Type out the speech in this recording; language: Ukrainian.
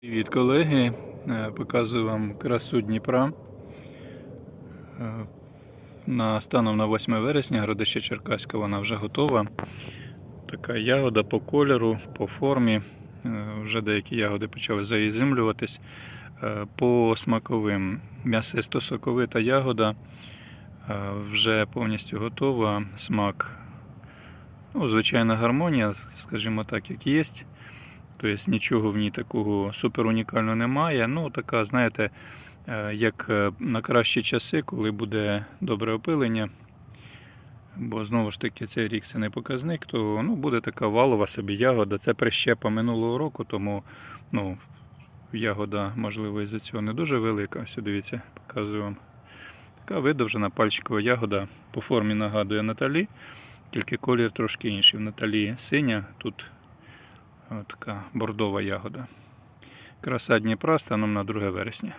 Привіт, колеги! Е, Показую вам красу Дніпра. Е, На станом на 8 вересня городище Черкаська вона вже готова. Така ягода по кольору, по формі. Е, Вже деякі ягоди почали заземлюватись. Е, По смаковим м'ясисто соковита ягода вже повністю готова. Смак, ну, звичайна гармонія, скажімо так, як є. Тобто нічого в ній такого супер унікального немає. Ну, така, знаєте, е, як е, на кращі часи, коли буде добре опилення. Бо знову ж таки цей рік це не показник, то ну, буде така валова собі ягода. Це прищепа минулого року, тому ну, ягода, можливо, із-за цього не дуже велика. Ось дивіться, показую вам. Така видовжена пальчикова ягода по формі нагадує Наталі, тільки колір трошки інший. В Наталі синя, тут От така бордова ягода. Краса Дніпра станом на 2 вересня.